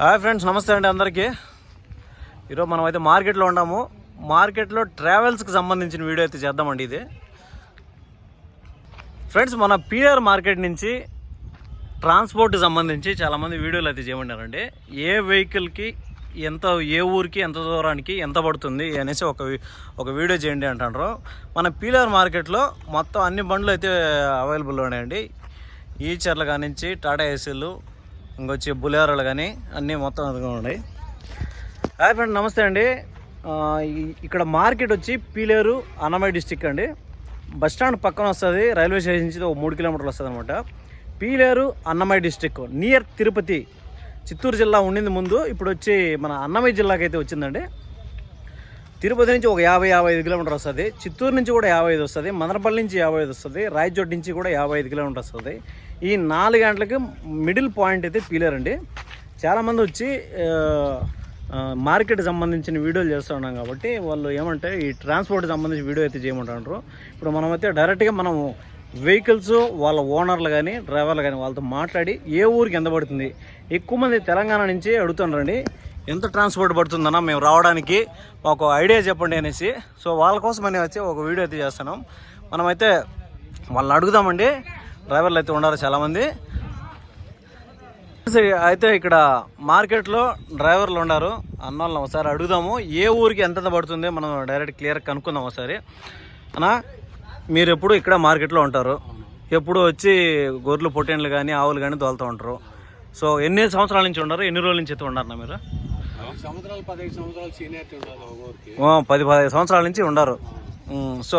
Hi friends నమస్తే అండి అందరికీ. ఈరోజు మనం అయితే మార్కెట్లో ఉన్నాము. మార్కెట్లో ట్రావెల్స్కి సంబంధించిన వీడియో అయితే చేద్దామండి ఇది. ఫ్రెండ్స్ మన పిఆర్ మార్కెట్ నుంచి ట్రాన్స్పోర్ట్కి సంబంధించి చాలామంది వీడియోలు అయితే చేయమన్నారండి. ఏ వెహికల్కి ఎంత ఏ ఊరికి ఎంత దూరానికి ఎంత పడుతుంది అనేసి ఒక ఒక వీడియో చేయండి అంటారు మన పీలర్ మార్కెట్లో మొత్తం అన్ని బండ్లు అయితే అవైలబుల్ ఉన్నాయండి. ఈ చర్ల కానించి టాటా ఏసీలు ఇంకొచ్చి బులేరోలు కానీ అన్నీ మొత్తం అదిగా ఉన్నాయి. హాయ్ ఫ్రెండ్ నమస్తే అండి. ఇక్కడ మార్కెట్ వచ్చి పీలేరు అన్నమయ్య డిస్టిక్ అండి. బస్ స్టాండ్ పక్కన వస్తుంది రైల్వే స్టేషన్ నుంచి ఒక మూడు కిలోమీటర్లు వస్తుంది అనమాట పీలేరు అన్నమయ్య డిస్టిక్ నియర్ తిరుపతి చిత్తూరు జిల్లా ఉండింది ముందు ఇప్పుడు వచ్చి మన అన్నమయ్య జిల్లాకి అయితే వచ్చిందండి. తిరుపతి నుంచి ఒక యాభై యాభై ఐదు కిలోమీటర్ వస్తుంది చిత్తూరు నుంచి కూడా యాభై ఐదు వస్తుంది మదనపల్లి నుంచి యాభై ఐదు వస్తుంది రాయచోటి నుంచి కూడా యాభై ఐదు కిలోమీటర్ వస్తుంది. ఈ నాలుగు గంటలకి మిడిల్ పాయింట్ అయితే పీలర్ అండి. చాలామంది వచ్చి మార్కెట్ సంబంధించిన వీడియోలు చేస్తూ ఉన్నాం కాబట్టి వాళ్ళు ఏమంటే ఈ ట్రాన్స్పోర్ట్ సంబంధించి వీడియో అయితే చేయమంటారు ఇప్పుడు మనమైతే డైరెక్ట్గా మనం వెహికల్స్ వాళ్ళ ఓనర్లు కానీ డ్రైవర్లు కానీ వాళ్ళతో మాట్లాడి ఏ ఊరికి ఎంత పడుతుంది. ఎక్కువ మంది తెలంగాణ నుంచి అడుగుతున్నారండి ఎంత ట్రాన్స్పోర్ట్ పడుతుందన్న మేము రావడానికి ఒక ఐడియా చెప్పండి అనేసి. సో వాళ్ళ కోసం అని వచ్చి ఒక వీడియో అయితే చేస్తున్నాం. మనమైతే వాళ్ళని అడుగుదామండి. డ్రైవర్లు అయితే ఉన్నారు చాలామంది. అయితే ఇక్కడ మార్కెట్లో డ్రైవర్లు ఉన్నారు. అన్న వాళ్ళని ఒకసారి అడుగుదాము. ఏ ఊరికి ఎంత పడుతుంది? మనం డైరెక్ట్ క్లియర్ కనుక్కుందాం ఒకసారి. అన్నా మీరు ఎప్పుడు ఇక్కడ మార్కెట్లో ఉంటారు? ఎప్పుడు వచ్చి గొర్రెలు పొట్టేళ్ళు కానీ ఆవులు కానీ తోలుతూ ఉంటారు? సో ఎన్ని సంవత్సరాల నుంచి ఉన్నారు? ఎన్ని రోజుల నుంచి అయితే ఉన్నారన్నా మీరు? పది పదిహేను సంవత్సరాల నుంచి ఉండరు ఉమ్, సో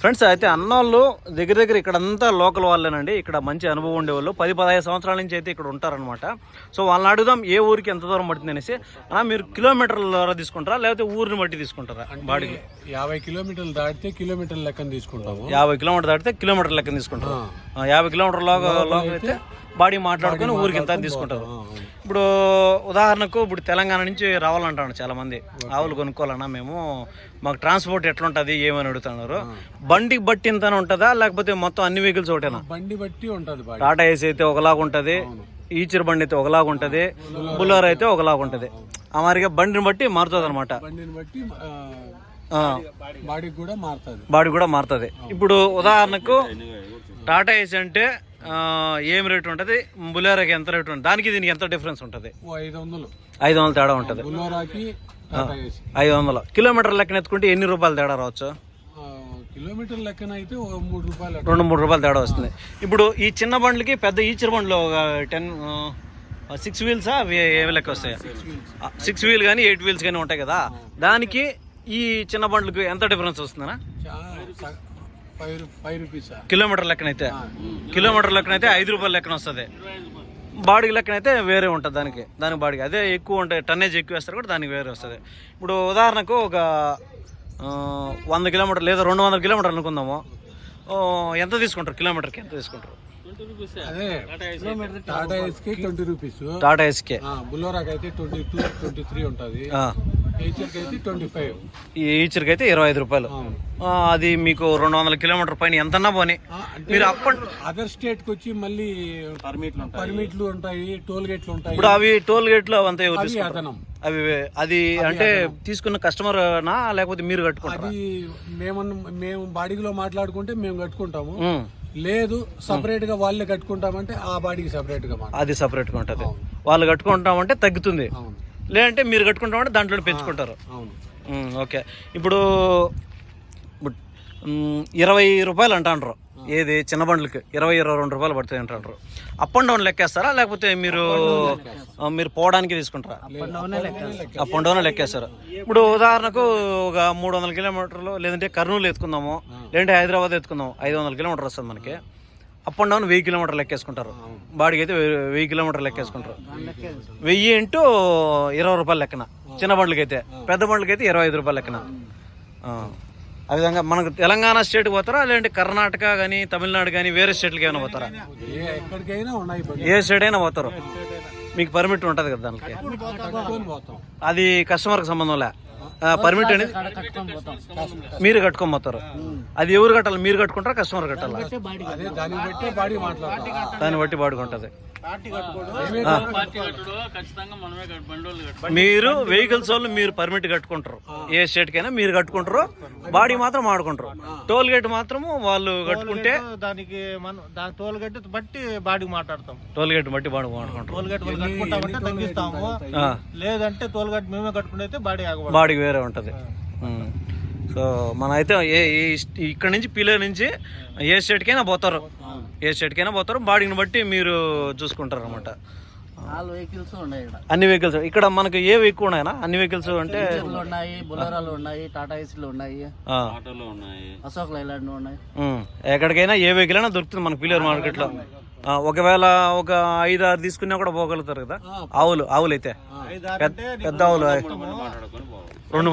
ఫ్రెండ్స్ అయితే అన్నోళ్ళు దగ్గర దగ్గర ఇక్కడంతా లోకల్ వాళ్ళేనండి. ఇక్కడ మంచి అనుభవం ఉండేవాళ్ళు. పది పదహైదు సంవత్సరాల నుంచి అయితే ఇక్కడ ఉంటారనమాట సో వాళ్ళని అడుగుదాం ఏ ఊరికి ఎంత దూరం పడుతుంది అనేసి. మీరు కిలోమీటర్ల ద్వారా తీసుకుంటారా? లేకపోతే ఊరిని బట్టి తీసుకుంటారా? బాడీకి యాభై కిలోమీటర్లు దాటితే కిలోమీటర్ల లెక్కన తీసుకుంటాము. యాభై కిలోమీటర్ దాటితే కిలోమీటర్ లెక్కన తీసుకుంటారు. ఆ, యాభై కిలోమీటర్ లోగా లోగా అయితే బాడీ మాట్లాడుకొని ఊరికి ఎంత తీసుకుంటారు. ఇప్పుడు ఉదాహరణకు ఇప్పుడు తెలంగాణ నుంచి రావాలంటాను చాలా మంది ఆవులు కొనుక్కోవాలన్నా మేము మాకు ట్రాన్స్పోర్ట్ ఎట్లుంటుంది ఏమని అడుగుతున్నారు? బండికి బట్టి ఇంత ఉంటుందా లేకపోతే మొత్తం అన్ని వెహికల్స్ ఒకటేనా? బండి బట్టి ఉంటది బాడీ. టాటా ఏసీ అయితే ఒకలాగా ఉంటుంది ఈచర్ బండి అయితే ఒకలాగా ఉంటుంది బుల్లర్ అయితే ఒకలాగా ఉంటుంది. ఆ మాదిరిగా బండిని బట్టి మారుతుంది అనమాట బాడీ కూడా మారుతుంది. ఇప్పుడు ఉదాహరణకు టాటా ఏసీ అంటే ఏం రేట్ ఉంటుంది? బులేరోకి ఎంత రేట్ ఉంటుంది? దానికి దీనికి ఎంత డిఫరెన్స్ ఉంటుంది? ఐదు వందలు. ఐదు వందల తేడా ఉంటుంది. ఐదు వందలు. కిలోమీటర్ లెక్కన ఎత్తుకుంటే ఎన్ని రూపాయలు తేడా రావచ్చు? కిలోమీటర్ లెక్కన అయితే మూడు రూపాయలు. రెండు మూడు రూపాయలు తేడా వస్తుంది. ఇప్పుడు ఈ చిన్న బండ్లకి పెద్ద ఈచర్ బండ్లు ఒక టెన్ సిక్స్ వీల్సా? ఏవి లెక్క వస్తాయి? సిక్స్ వీల్ కానీ ఎయిట్ వీల్స్ కానీ ఉంటాయి కదా? దానికి ఈ చిన్న బండ్లకు ఎంత డిఫరెన్స్ వస్తుందనా స- ఫైవ్ ఫైవ్ రూపీస్? కిలోమీటర్ లెక్కన అయితే. కిలోమీటర్ లెక్కన అయితే ఐదు రూపాయల లెక్కన వస్తుంది. బాడీ లెక్కన అయితే వేరే ఉంటుంది దానికి దానికి బాడీకి. అదే ఎక్కువ ఉంటాయి టన్నేజ్ ఎక్కువ వేస్తారు కూడా దానికి వేరే వస్తుంది. ఇప్పుడు ఉదాహరణకు ఒక వంద కిలోమీటర్ లేదా రెండు వందల కిలోమీటర్లు అనుకుందాము. ఎంత తీసుకుంటారు? కిలోమీటర్కి ఎంత తీసుకుంటారు? టాటా ఏసీకి ట్వంటీ రూపీస్. టాటా ఎస్కే బుల్లోరాకి అయితే ట్వంటీ టూ ట్వంటీ త్రీ ఉంటుంది. హెచ్ఎల్కి అయితే ట్వంటీ ఫైవ్ ఈ ఈచర్కి అయితే ఇరవై ఐదు రూపాయలు. ఆ, అది మీకు రెండు వందల కిలోమీటర్ పైన ఎంతన్నా పోనీ. మీరు అప్ అండ్ అదర్ స్టేట్కి వచ్చి మళ్ళీ పర్మిట్లు పర్మిట్లు ఉంటాయి టోల్ గేట్లు ఉంటాయి. ఇప్పుడు అవి టోల్ గేట్లు అంతా అవి తీసుకుంటారు? అదనం. అవి అది అంటే తీసుకున్న కస్టమర్ నా లేకపోతే మీరు కట్టుకుంటారా? అది మేము మేము బాడీలో మాట్లాడుకుంటే మేము కట్టుకుంటాము. లేదు సపరేట్గా వాళ్ళే కట్టుకుంటామంటే ఆ బాడీకి సపరేట్గా అది సపరేట్గా ఉంటుంది. వాళ్ళు కట్టుకుంటామంటే తగ్గుతుంది. అవును. లేదంటే మీరు కట్టుకుంటామంటే దాంట్లో పెంచుకుంటారు. అవును. ఓకే. ఇప్పుడు ఇరవై రూపాయలు అంటాండ్రు. ఏది? చిన్న బండ్లకి. ఇరవై ఇరవై రెండు రూపాయలు పడుతుంది అంటారు అప్ అండ్ డౌన్ లెక్కేస్తారా? లేకపోతే మీరు మీరు పోవడానికి తీసుకుంటారా? అప్ అండ్ డౌన్ లెక్కేస్తారు. ఇప్పుడు ఉదాహరణకు ఒక మూడు వందల కిలోమీటర్లు లేదంటే కర్నూలు ఎత్తుకుందాము లేదంటే హైదరాబాద్ ఎత్తుకుందాం ఐదు వందల కిలోమీటర్ వస్తుంది మనకి. అప్ అండ్ డౌన్ వెయ్యి కిలోమీటర్లు లెక్కేసుకుంటారు బాడీకి అయితే వెయ్యి- కిలోమీటర్లు లెక్కేసుకుంటారు వెయ్యి ఇంటూ ఇరవై రూపాయలు లెక్కన. చిన్న బండ్లకి అయితే పెద్ద బండ్లకి అయితే ఇరవై ఐదు రూపాయలు లెక్కన. ఆ. విధంగా మనకు తెలంగాణ స్టేట్కి పోతారా? లేదంటే కర్ణాటక కానీ తమిళనాడు కానీ వేరే స్టేట్లకి ఏమైనా పోతారా? ఏ స్టేట్ అయినా పోతారు. మీకు పర్మిట్ ఉంటుంది కదా దానికి? అది కస్టమర్కి సంబంధం లే. పర్మిట్ అనేది మీరు కట్టుకొని పోతారు. అది ఎవరు కట్టాలి? మీరు కట్టుకుంటారా? కస్టమర్ కట్టాలా? దాన్ని బట్టే బాడీ మీరు వెహికల్స్ వాళ్ళు మీరు పర్మిట్ కట్టుకుంటారు. ఏ స్టేట్ కైనా మీరు కట్టుకుంటారు. బాడీ మాత్రం ఆడుకుంటారు. టోల్ గేట్ మాత్రము వాళ్ళు కట్టుకుంటే దానికి మనం టోల్ గేట్ బట్టి బాడీకి మాట్లాడతాం. టోల్ గేట్ బట్టి బాడీ ఆడుకుంటారు టోల్ గేట్ వాళ్ళు కట్టుకుంటామంటే తగ్గిస్తాము. లేదంటే టోల్ గేట్ మేమే కట్టుకుంటే బాడీ బాడీకి వేరే ఉంటుంది. సో మన అయితే ఇక్కడ నుంచి పిల్లల నుంచి ఏ స్టేట్కైనా పోతారు. ఏ స్టేట్కైనా పోతారు. బాడీని బట్టి మీరు చూసుకుంటారు అనమాట నాలుగు వెహికల్స్ ఉన్నాయి ఇక్కడ. అన్ని వెహికల్స్. ఇక్కడ మనకు ఏ ఎక్కువ ఉన్నాయన్నా అన్ని వెహికల్స్ అంటే ఉన్నాయి బులరాలు ఉన్నాయి టాటా ఏసీలు ఉన్నాయి. అశోక్ లైలాండ్ ఉన్నాయి. ఎక్కడికైనా ఏ వెహికల్ అయినా దొరుకుతుంది మన పిల్లర్ మార్కెట్లో ఆ, ఒకవేళ ఒక ఐదు ఆరు తీసుకున్నా కూడా పోగలుగుతారు కదా? ఆవులు ఆవులు అయితే పెద్ద- పెద్ద ఆవులు. రెండు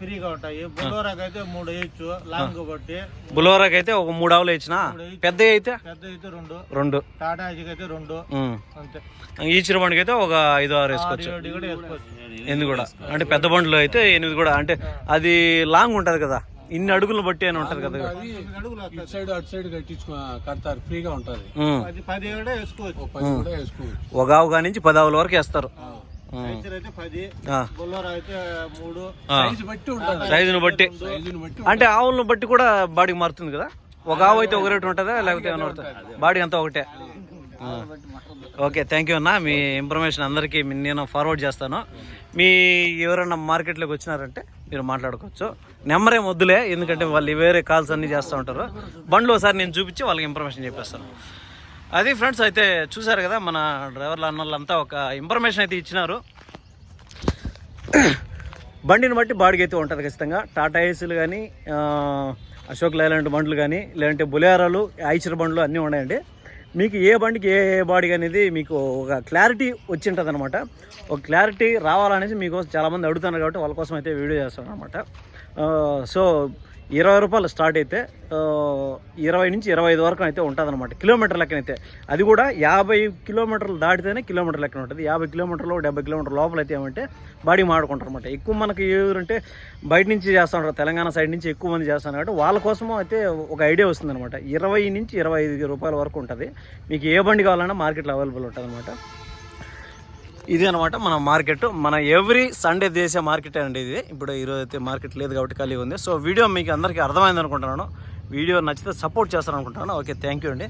ఫ్రీగా ఉంటాయి. బులోరాకి అయితే మూడు వేయచ్చు లాంగ్ బట్టి బులోరాకి అయితే ఒక మూడు ఆవులు ఇచ్చిన పెద్ద అయితే? పెద్ద అయితే రెండు. రెండు. టాటా అయితే రెండు. ఉమ్. అంతే. ఈ చిరబండికి అయితే ఒక ఐదు ఆరు వేసుకోవచ్చు. ఎనిమిది కూడా. అంటే పెద్ద బండ్లు అయితే ఎనిమిది కూడా. అంటే అది లాంగ్ ఉంటది కదా. ఇన్ని అడుగులు బట్టి అని ఉంటది కదా. అడుగులు ఇటు సైడ్ అటు సైడ్ కట్టించు కడతారు. ఫ్రీగా ఉంటది. ఒక ఆవు కాడి నుంచి పది ఆవుల వరకు వేస్తారు. అయితే పది ఆ. బులోరా అయితే మూడు. ఆ. సైజు బట్టి ఉంటుంది. సైజును బట్టి. అంటే ఆవులను బట్టి కూడా బాడీకి మారుతుంది కదా? ఒక ఆవు అయితే ఒక రేటు ఉంటుందా? లేకపోతే ఏమైనా ఉంటుందా? బాడీ అంతా ఒకటే. ఓకే థ్యాంక్ యూ అన్న. మీ ఇన్ఫర్మేషన్ అందరికీ నేను ఫార్వర్డ్ చేస్తాను. మీ ఎవరైనా మార్కెట్లోకి వచ్చినారంటే మీరు మాట్లాడుకోవచ్చు. నెంబర్ ఏం వద్దులే ఎందుకంటే వాళ్ళు వేరే కాల్స్ అన్నీ చేస్తూ ఉంటారు. బండ్లు ఒకసారి నేను చూపించి వాళ్ళకి ఇన్ఫర్మేషన్ చెప్పేస్తాను. అది ఫ్రెండ్స్ అయితే చూసారు కదా మన డ్రైవర్ల అన్నోళ్ళంతా ఒక ఇన్ఫర్మేషన్ అయితే ఇచ్చినారు. బండిని బట్టి బాడీకి అయితే ఉంటుంది ఖచ్చితంగా. టాటా ఏసీలు కానీ అశోక్ లైలాండ్ బండ్లు కానీ లేదంటే బులేరాలు ఐచర్ బండ్లు అన్నీ ఉన్నాయండి. మీకు ఏ బండికి ఏ ఏ బాడీ అనేది మీకు ఒక క్లారిటీ వచ్చింటుంది అనమాట ఒక క్లారిటీ రావాలనేసి మీకోసం చాలామంది అడుగుతున్నారు కాబట్టి వాళ్ళ కోసం అయితే వీడియో చేస్తాను అనమాట సో ఇరవై రూపాయలు స్టార్ట్ అయితే ఇరవై నుంచి ఇరవై ఐదు వరకు అయితే ఉంటుంది అనమాట కిలోమీటర్ లెక్కనైతే అది కూడా యాభై కిలోమీటర్లు దాటితేనే కిలోమీటర్ లెక్కన ఉంటుంది. యాభై కిలోమీటర్లు డెబ్బై కిలోమీటర్ లోపల అయితే ఏమంటే బాడీ మాడుకుంటారు అనమాట ఎక్కువ మనకి ఎవరంటే బయట నుంచి చేస్తూ ఉంటారు తెలంగాణ సైడ్ నుంచి ఎక్కువ మంది చేస్తాను కాబట్టి వాళ్ళ కోసము అయితే ఒక ఐడియా వస్తుంది అనమాట ఇరవై నుంచి ఇరవై ఐదు రూపాయల వరకు ఉంటుంది. మీకు ఏ బండి కావాలన్నా మార్కెట్లో అవైలబుల్ ఉంటుంది అనమాట ఇది అనమాట మన మార్కెట్. మన ఎవ్రీ సండే చేసే మార్కెట్ అండి ఇది. ఇప్పుడు ఈరోజు అయితే మార్కెట్ లేదు కాబట్టి ఖాళీ ఉంది. సో వీడియో మీకు అందరికీ అర్థమైంది అనుకుంటున్నాను వీడియో నచ్చితే సపోర్ట్ చేస్తాను అనుకుంటున్నాను ఓకే థ్యాంక్ యూ అండి.